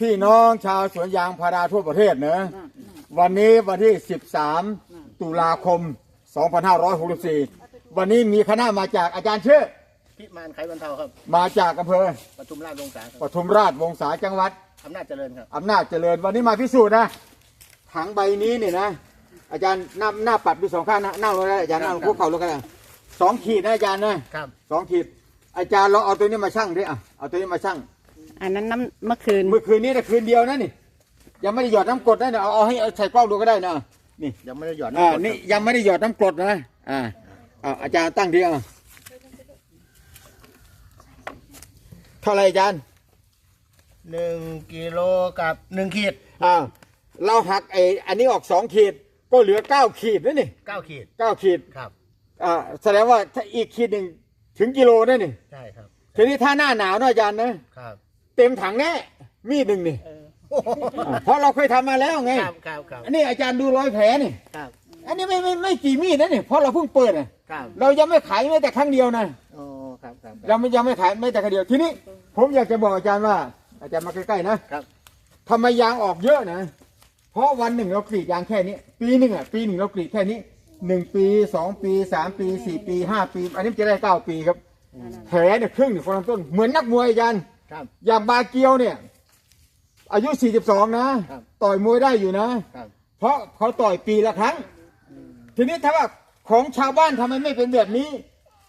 พี่น้องชาวสวนยางพาราทั่วประเทศเนะวันนี้วันที่ 13 ตุลาคม 2564 วันนี้มีคณะมาจากอาจารย์ชื่อพิมานไขบรรเทาครับ มาจากอำเภอปทุมราชวงศาคปรับทุมราชวงศาจังหวัดอำนาจเจริญครับอำนาจเจริญวันนี้มาพิสูจน์นะถังใบนี้นี่นะ อาจารย์หน้าหน้าปัดดูสองข้างนะนั่งลงได้อาจารย์นั่งลงคุกเข่าลงกันนะสองขีดนะอาจารย์นะครับสองขีด อาจารย์เราเอาตัวนี้มาชั่งดิอะเอาตัวนี้มาชั่ง อันนั้นน้ำเมื่อคืน เมื่อคืนนี้นะคืนเดียวนะนี่ ยังไม่ได้หยอดน้ำกรดนะเนี่ยเอาเอาให้เอาใส่กล้องดูก็ได้นะนี่ยังไม่ได้หย่อนอ่าำกรดนี่ครับยังไม่ได้หยอดน้ำกรดนะอ่าอ่าอาจารย์ตั้งดีอะเท่าไหรอาจารย์หนึ่งกิโลกับหนึ่งขีดอ่าเราหักไอ้อันนี้ออกสองขีดก็เหลือเก้าขีดนะนี่เก้าขีดเก้าขีดครับ อ่าแสดงว่าถ้าอีกขีดหนึ่งถึงกิโลนะนี่ ใช่ครับทีนี้ถ้าหน้าหนาวนะอาจารย์นะครับ เต็มถังแน่มีดหนึ่งนี่อ่าเพราะเราเคยทำมาแล้วไง ครับครับครับอันนี้อาจารย์ดูรอยแผลนี่ ครับอันนี้ไม่ไม่ไม่กี่มีดนะนี่เพราะเราเพิ่งเปิดอะครับเรายังไม่ขายแม้แต่ครั้งเดียวนะโอ้ครับครับคเรารับไม่ยังไม่ขายแม้แต่ครั้งเดียวทีนี้ ผมอยากจะบอกอาจารย์ว่า อาจารย์มาใกล้ๆนะครับทำไมยางออกเยอะนะ เพราะวันหนึ่งเรากรีดยางแค่นี้ ปีหนึ่งอะปีหนึ่งเรากรีดแค่นี้หนึ่งปีสองปีสามปีสี่ปีห้าปี อันนี้มันจะได้เก้าปีครับแผลเนี่ยครึ่งหนึ่งคนลำต้นเหมือนนักมวยอาจารย์ ครับอย่างบาเกียวเนี่ย อายุ 42 นะ ครับต่อยมวยได้อยู่นะ ครับ เพราะเขาต่อยปีละครั้ง ทีนี้ถ้าว่าของชาวบ้านทำไมไม่เป็นแบบนี้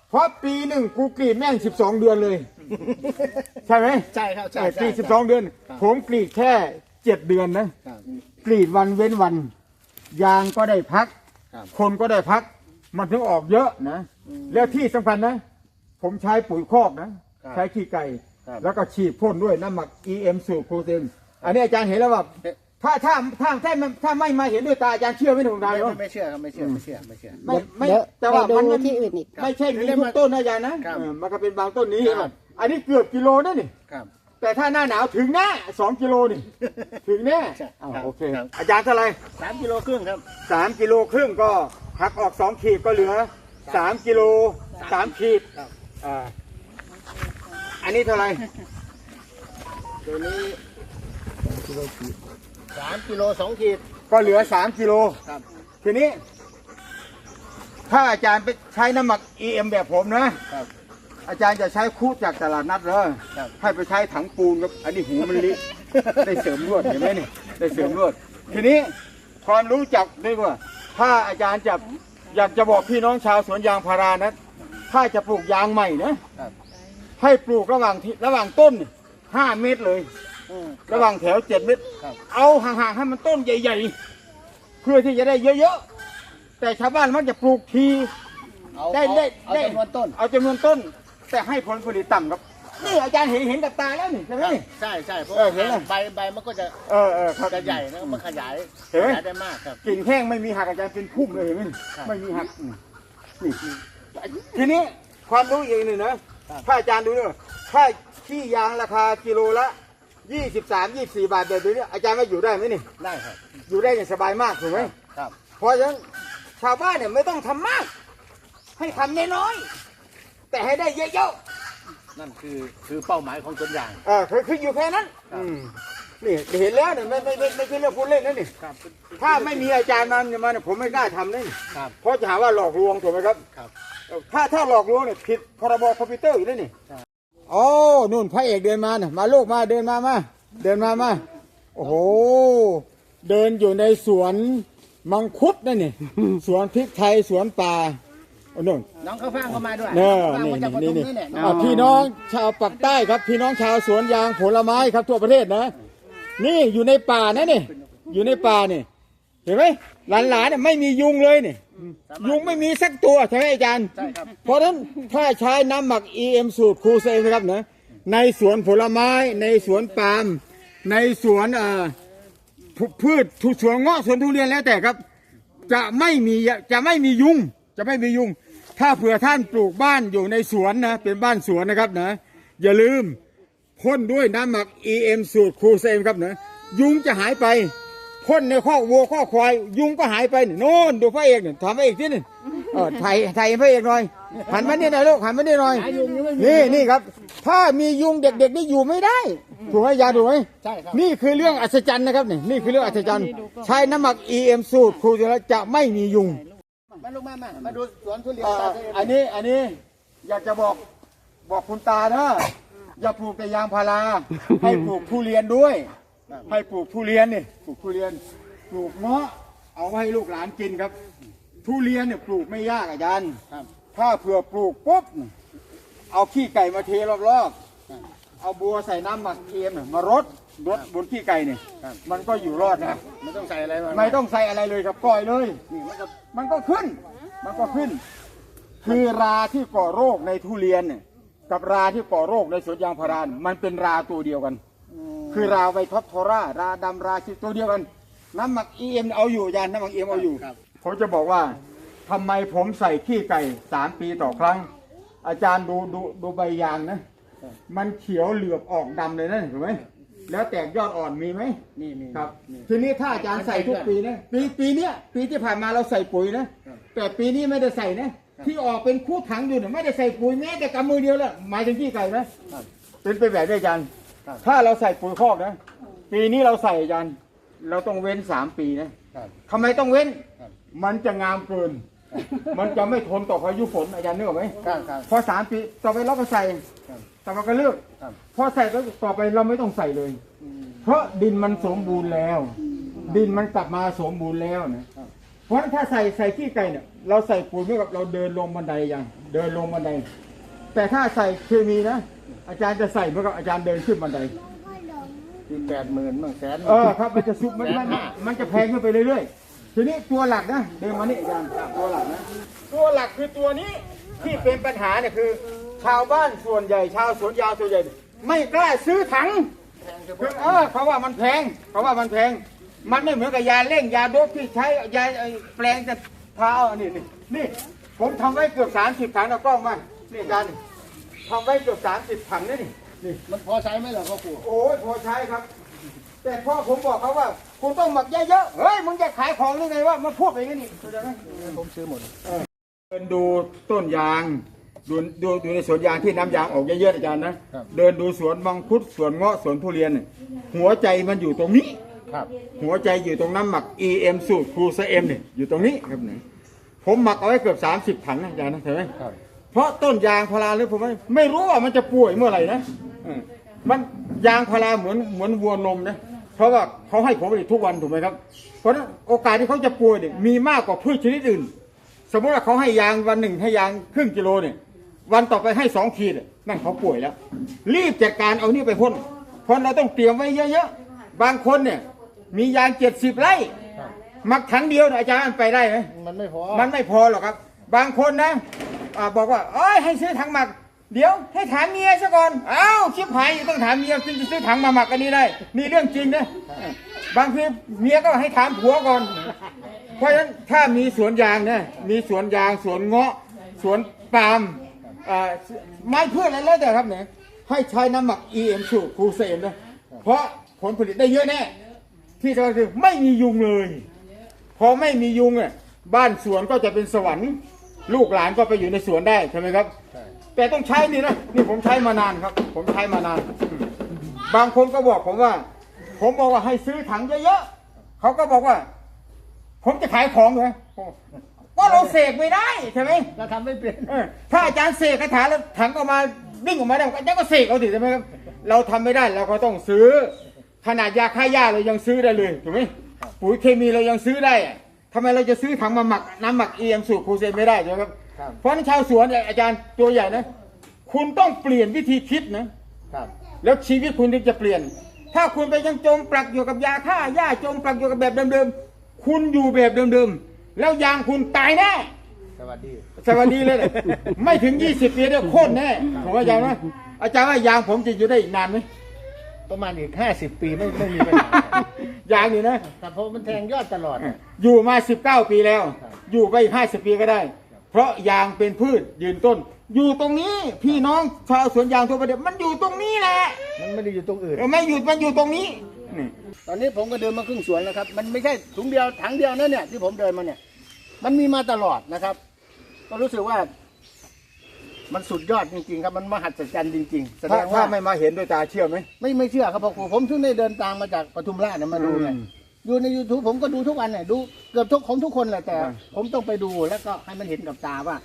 เพราะปีหนึ่งกูกรีดแม่ง 12 เดือนเลย ใช่ไหมใช่ครับใช่เออกใช่รีด12 เดือน ครับ ผมกรีดแค่ 7 เดือนนะ ครับ กรีดวันเว้นวัน ยางก็ได้พัก ครับ คนก็ได้พัก มันถึงออกเยอะนะ แล้วที่สำคัญนะ ผมใช้ปุ๋ยคอกนะ ครับ ใช้ขี้ไก่ ครับแล้วก็ฉีดพ่นด้วยน้ำหมัก EM สูตรโปรตีนอันนี้อาจารย์เห็นแล้วว่าถ้าถ้าถ้าถ้าถ้าถ้าไม่มาเห็นด้วยตาอาจารย์เชื่อไหมผมได้ไม่เหรอไม่เชื่อครับไม่เชื่อไม่เชื่อไม่เชื่อ ไม่ไม่เดี๋ยวแต่ว่าไปดูมันมันที่อื่นอีก ไม่ใช่มีเดี๋ยวทุมากต้นนะอาจารย์นะครับ เออมันก็เป็นบางต้นนี้ครับอันนี้เกือบกิโลนะนี่ ครับ แต่ถ้าหน้าหนาวถึงแน่สองกิโลนี่ ถึงแน่ใช่อ้าวครับโอเค ครับ อาจารย์เท่าไหร่สามกิโลครึ่งครับ สามกิโลครึ่งก็หักออกสองขีดก็เหลือสามกิโลสามขีดครับ อ่า อันนี้เท่าไหร่ตัวนี้สามกิโลสองขีด ก็เหลือสามกิโลครับ ทีนี้ ถ้าอาจารย์ไปใช้น้ำหมัก EM แบบผมนะครับ อาจารย์จะใช้คูดจากตลาดนัดเลยครับ ให้ไปใช้ถังปูนครับอันนี้หูมันลิ ได้เสริมรวดเห็นไหมนี่ได้เสริมรวด ทีนี้ความรู้จักด้วยว่า ถ้าอาจารย์จะอยากจะบอกพี่น้องชาวสวนยางพารานะ ถ้าจะปลูกยางใหม่นะครับ ให้ปลูกระหว่างที่ระหว่างต้นห้าเมตรเลย อืม ระหว่างแถวเจ็ดเมตร ครับ เอาห่างๆให้มันต้นใหญ่ๆ เพื่อที่จะได้เยอะๆ แต่ชาวบ้านมักจะปลูกที เอาได้เอาได้เอาได้จำนวนต้น เอาจำนวนต้น แต่ให้ผลผลิตต่ำครับ นี่อาจารย์เห็นเห็นกับตาแล้วนี่ใช่ไหมนี่ใช่ใช่เพราะเออเห็นแล้ว ใบใบมันก็จะเออเออครับ จะใหญ่แล้วมันขยายเห็นไหม ขยายได้มากครับ กิ่งแห้งไม่มีหักอาจารย์เป็นพุ่มเลยเห็นไหมครับ ไม่มีหักอืมนี่ทีนี้ความรู้อีกหนึ่งนะ ถ้าอาจารย์ดูเนี่ยถ้าขี้ยางราคากิโลละยี่สิบสามยี่สี่บาทแบบนี้อาจารย์ว่าอยู่ได้ไหมนี่ ได้ครับ อยู่ได้อย่างสบายมากถูกไหมครับ เพราะฉะนั้นชาวบ้านเนี่ยไม่ต้องทำมาก ให้ทำน้อยๆแต่ให้ได้เยอะนั่นคือคือเป้าหมายของต้นยางๆเออคือคืออยู่แค่นั้นครับอืมนี่เห็นแล้วเนี่ยไม่ไม่ไม่ไม่ใช่เรื่องพูดเล่นนะนี่ครับถ้าไม่มีอาจารย์มาเนี่ยมาเนี่ยผมไม่กล้าทำนะนี่ครับเพราะจะหาว่าหลอกลวงถูกไหมครับครับเออ ถ้าถ้าหลอกลวงเนี่ยผิดพรบคอมพิวเตอร์อยู่แล้วนี่ใช่โอ้นู่นพระเอกเดินมาเนี่ยมาลูกมาเดินมามาเดินมามาโอ้โหเดินอยู่ในสวนมังคุดนั่นนี่ สวนพริกไทยสวนป่าโอ้นู่นน้องข้าวฟ่างก็มาด้วยเน่ข้าวฟ่างนี่มาจากปนี่ทุมนี่นี่แหละอ่าพี่น้องชาวปักใต้ครับ พี่น้องชาวสวนยางผลไม้ครับทั่วประเทศนะ นี่อยู่ในป่านะนี่ อยู่ในป่านี่ เห็นไหมหลานๆเนี่ยไม่มียุงเลยนี่ยุงไม่มีสักตัวใช่ไหมอาจารย์ ใช่ครับเพราะฉะนั้นถ้าใช้น้ำหมัก EM สูตรครูเซนนะครับนะในสวนผลไม้ในสวนปาล์มในสวนเอ่อพืพืชทุสวนเงาะสวนทุเรียนแล้วแต่ครับ จะไม่มีจะไม่มียุง จะไม่มียุง ถ้าเผื่อท่านปลูกบ้านอยู่ในสวนนะ เป็นบ้านสวนนะครับนะ อย่าลืมพ่นด้วยน้ำหมัก EM สูตรครูเซนครับนะยุงจะหายไป พ่นในข้อกวัวข้อกควายยุงก็หายไปนี่โน่นดูพระเอกเนี่ยทำพระเอกที่นี่เออไทยไทยพระเอกหน่อยหันมานี่หน่อยลูกหันมานี่หน่อยหายุงยังไม่มีนี่นี่ครับ ถ้ามียุงเด็กๆนี่อยู่ไม่ได้ถูกไหมยาถูกไหมใช่ครับนี่คือเรื่องอัศจรรย์นะครับนี่นี่คือเรื่องอัศจรรย์ ใช้น้ำหมัก EM สูตรครูจะจะไม่มียุงมาลูกมามามาดูสวนทุเรียนเอ่อตาตัวเองอันนี้อันนี้อยากจะบอกบอกคุณตานะอย่าปลูกแต่ยางพาราให้ปลูกทุเรียนด้วย ให้ปลูกทุเรียนนี่ปลูกทุเรียน ปลูกเงาะเอาไว้ให้ลูกหลานกินครับ ทุเรียนเนี่ยปลูกไม่ยากอาจารย์ครับถ้าเผื่อปลูกปุ๊บเอาขี้ไก่มาเทรอบๆเอาบัวใส่น้ำหมักเค็มเนี่ยมารดรดบนขี้ไก่เนี่ยครับมันก็อยู่รอดนะไม่ต้องใส่อะไรมาไม่ต้องใส่อะไรเลยครับปล่อยเลยนี่มันก็มันก็ขึ้น มันก็ขึ้น คือราที่ก่อโรคในทุเรียนเนี่ยกับราที่ก่อโรคในสวนยางพาราเนี่ยมันเป็นราตัวเดียวกัน คือราไวท็อปโทราราดำราชิตัวเดียวกัน น้ำหมักเอ็มเอาอยู่ยานน้ำหมักเอ็มเอาอยู่ครับผมจะบอกว่าทำไมผมใส่ขี้ไก่สามปีต่อครั้ง อาจารย์ดูดูดูใบยางนะ มันเขียวเหลือบออกดำเลยนะเห็นไหมแล้วแตกยอดอ่อนมีไหมนี่นี่ครับนี่ทีนี้ถ้าอาจารย์ใส่ทุกปีนะปีปีเนี้ยปีที่ผ่านมาเราใส่ปุ๋ยนะครับแต่ปีนี้ไม่ได้ใส่นะที่ออกเป็นคู่ถังอยู่เนี่ยไม่ได้ใส่ปุ๋ยแม้แต่กำมือเดียวแล้วหมายถึงขี้ไก่นะครับ เป็นไปแบบนี้อาจารย์ครับ ถ้าเราใส่ปุ๋ยคอกนะ ปีนี้เราใส่อาจารย์เราต้องเว้นสามปีนะครับทำไมต้องเว้นครับมันจะงามเกิน มันจะไม่ทนต่อพายุฝนอาจารย์นึกออกไหมครับครับพอสามปีต่อไปเราก็ใส่ครับต่อไปก็เลือกครับพอใส่แล้วต่อไปเราไม่ต้องใส่เลยอืมเพราะดินมันสมบูรณ์แล้ว ดินมันกลับมาสมบูรณ์แล้วนะครับเพราะฉะนั้นถ้าใส่ใส่ขี้ไก่เนี่ย เราใส่ปุ๋ยเมื่อกับเราเดินลงบันไดอย่าง เดินลงบันได แต่ถ้าใส่เคมีนะ อาจารย์จะใส่เมื่อกับอาจารย์เดินขึ้นบันไดที่แปดหมื่นบ้างแสนเออครับมันจะซุบมันมันแสนห้ามันจะแพงขึ้นไปเรื่อยๆทีนี้ตัวหลักนะเดินมานี่อาจารย์ตัวหลักนะตัวหลักคือตัวนี้ที่เป็นปัญหาเนี่ยคือ ชาวบ้านส่วนใหญ่ ชาวสวนยางส่วนใหญ่ ไม่กล้าซื้อถังคือเออเขาว่ามันแพงเขาว่ามันแพง มันไม่เหมือนกับยาเร่งยาโดบที่ใช้ยาไอ้แปลงจะเท้าอันนี้นี่นี่ผมทำไว้เกือบสามสิบถังนะกล้องมานี่อาจารย์ ทำไว้เกือบสามสิบถังนี่นี่นี่ มันพอใช้ไหมเหรอพ่อปู่โอ้ยพอใช้ครับ แต่พ่อผมบอกเขาว่าคุณต้องหมักเยอะๆเฮ้ยมึงจะขายของหรือไงวะมาพูดไปงั้นนี่เข้าใจไหมผมซื้อหมดเดินดูต้นยางดูดูดูในสวนยางที่น้ำยางออกเยอะๆอาจารย์นะครับเดินดูสวนมังคุดสวนเงาะสวนทุเรียนเนี่ยหัวใจมันอยู่ตรงนี้ ครับหัวใจอยู่ตรงน้ำหมัก EM สูตรครูซเอ็มเนี่ยอยู่ตรงนี้ครับเนี่ยผมหมักเอาไว้เกือบ 30 ถังนะอาจารย์นะเห็นไหมครับ เพราะต้นยางพาราเลยผมว่าไม่รู้ว่ามันจะป่วยเมื่อไหร่นะเออมันยางพาราเหมือนเหมือนวัวนมนะเพราะว่าเขาให้ผลผลิตทุกวันถูกไหมครับ เพราะฉะนั้นโอกาสที่เขาจะป่วยเนี่ยมีมากกว่าพืชชนิดอื่น สมมติว่าเขาให้ยางวันหนึ่งให้ยางครึ่งกิโลเนี่ยวันต่อไปให้สองขีดเนี่ยนั่นเขาป่วยแล้ว รีบจัดการเอานี่ไปพ่นเพราะเราต้องเตรียมไว้เยอะๆบางคนเนี่ย มียางเจ็ดสิบไร่ครับมักถังเดียวเนี่ยอาจารย์ไปได้ไหมมันไม่พอ มันไม่พอหรอกครับ บางคนนะ อาบอกว่าเอ้ยให้ซื้อถังหมัก เดี๋ยวให้ถามเมียซะก่อนเอ้าชิบหายอยู่ต้องถามเมียจึงจะซื้อถังมาหมักกันนี้ได้นี่เรื่องจริงนะบางทีเมียก็ให้ถามผัวก่อน เพราะฉะนั้นถ้ามีสวนยางนะมีสวนยางสวนเงาะสวนปาล์มอ่าไม้พืชอะไรแล้วแต่ครับเนี่ยให้ใช้น้ำหมัก EM สูตรคูเซมนะเพราะผลผลิตได้เยอะแน่ที่สำคัญคือไม่มียุงเลย พอไม่มียุงอะบ้านสวนก็จะเป็นสวรรค์ ลูกหลานก็ไปอยู่ในสวนได้ใช่ไหมครับ ใช่แต่ต้องใช้นี่นะนี่ผมใช้มานานครับ ผมใช้มานานอืมบางคนก็บอกผมว่า ผมบอกว่าให้ซื้อถังเยอะๆเขาก็บอกว่า ผมจะขายของเหรอว่าเราเสกไม่ได้ใช่ไหมเราทำไม่เป็นเออถ้าอาจารย์เสกคาถาแล้วถังออกมาวิ่งออกมาได้อาจารย์ก็เสกเอาสิใช่ไหมครับเราทำไม่ได้เราก็ต้องซื้อ ขนาดยาฆ่าหญ้าเรายังซื้อได้เลยถูกไหมปุ๋ยเคมีเรายังซื้อได้อะ ทำไมเราจะซื้อถังมาหมักน้ำหมักเอ็มสูตรครูเซนไม่ได้ใช่ไหมครับ ครับ เพราะฉะนั้นชาวสวนเนี่ยอาจารย์ตัวใหญ่นะ คุณต้องเปลี่ยนวิธีคิดนะ ครับแล้วชีวิตคุณถึงจะเปลี่ยน ถ้าคุณไปยังจมปลักอยู่กับยาฆ่าหญ้าจมปลักอยู่กับแบบเดิมๆ คุณอยู่แบบเดิมๆ แล้วยางคุณตายแน่ สวัสดี สวัสดีเลยแหละไม่ถึง 20 ปีเนี่ยโคตรแน่ผมว่าอาจารย์นะอาจารย์ว่ายางผมจะอยู่ได้อีกนานไหม ประมาณอีกห้าสิบปีไม่ไม่มีปัญหายางนี่นะ แต่เพราะมันแทงยอดตลอด อยู่มา 19 ปีแล้ว ครับอยู่ไปอีก50 ปีก็ได้เพราะยางเป็นพืชยืนต้น อยู่ตรงนี้พี่น้องชาวสวนยางทั่วประเทศมันอยู่ตรงนี้แหละมันไม่ได้อยู่ตรงอื่นเออไม่หยุดมันอยู่ตรงนี้นี่ตอนนี้ผมก็เดินมาครึ่งสวนแล้วครับ มันไม่ใช่ถุงเดียวถังเดียวนะเนี่ยที่ผมเดินมาเนี่ย มันมีมาตลอดนะครับ ก็รู้สึกว่า มันสุดยอดจริงๆครับมันมหัศจรรย์จริงๆแสดถ้างถ้าว่าไม่มาเห็นด้วยตาเชื่อไหม ไม่ไม่เชื่อครับพ่อครูผมถึงได้เดินทางมาจากปทุมราชเนี่ยมาดูไงอืมอยู่ใน YouTube ผมก็ดูทุกวันเนี่ยดูเกือบทุกของทุกคนแหละแต่ อ่า ผมต้องไปดูแล้วก็ให้มันเห็นกับตาว่า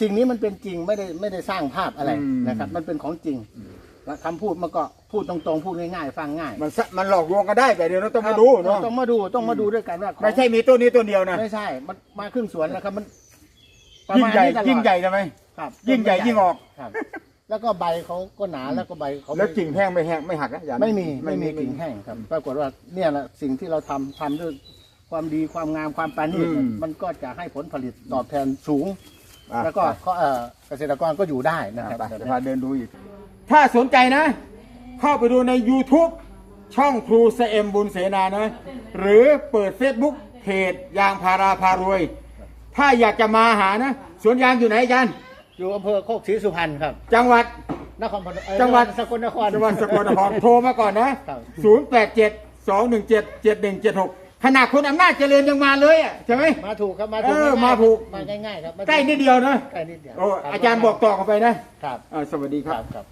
สิ่งนี้มันเป็นจริงไม่ได้ไม่ได้สร้างภาพอะไรนะครับ มันเป็นของจริงแล้วคำพูดมันก็พูดตรงๆพูดง่ายๆฟังง่ายมันสะมันหลอกลวงกันได้แต่เดี๋ยวเราต้องมาดูครับเนาะต้องมาดูต้องมาดูด้วยกันว่าของ ไม่ใช่มีตัวนี้ตัวเดียวนะไม่ใช่ มันมาครึ่งสวนแล้วครับ มันประยิ่งมาณใหญ่นี้ตลอดยิ่งใหญ่ใช่ไหม ครับยิ่งใหญ่ยิ่งออก ครับ แล้วก็ใบเขาก็หนาแล้วก็ใบเขาแล้วกิ่งแห้งไม่แห้งไม่หักนะอาจารย์ไม่มีไม่มีกิ่งแห้งครับปรากฏว่าเนี่ยแหละสิ่งที่เราทำทำด้วยความดีความงามความปราณีตเนี่ยมันก็จะให้ผลผลิตตอบแทนสูง อะแล้วก็เขาเอ่อเกษตรกรก็อยู่ได้นะอะครับไปเดี๋ยวพาเดินดูอีก ถ้าสนใจนะ เข้าไปดูใน YouTube ช่องครูเสเอ็มบุญเสนานะ หรือเปิด Facebook เพจยางพาราพารวย ถ้าอยากจะมาหานะ สวนยางอยู่ไหนอาจารย์ อยู่อำเภอโคกศรีสุพรรณครับ จังหวัด นครพนมเอ่อจังหวัด สกลนคร จังหวัดสกลนคร โทรมาก่อนนะ ครับ 087 217 7176 ขนาดคนอำนาจเจริญยังมาเลยอะใช่ไหม มาถูกครับมาถูกเออง่ยๆมาถูก มาง่ายๆครับมาใกล้นิดเดียวนะ ใกล้นิดเดียวโอ้คบอาจารย์บอกต่อกันไปนะครับ อ่าสวัสดีคครับรับครับ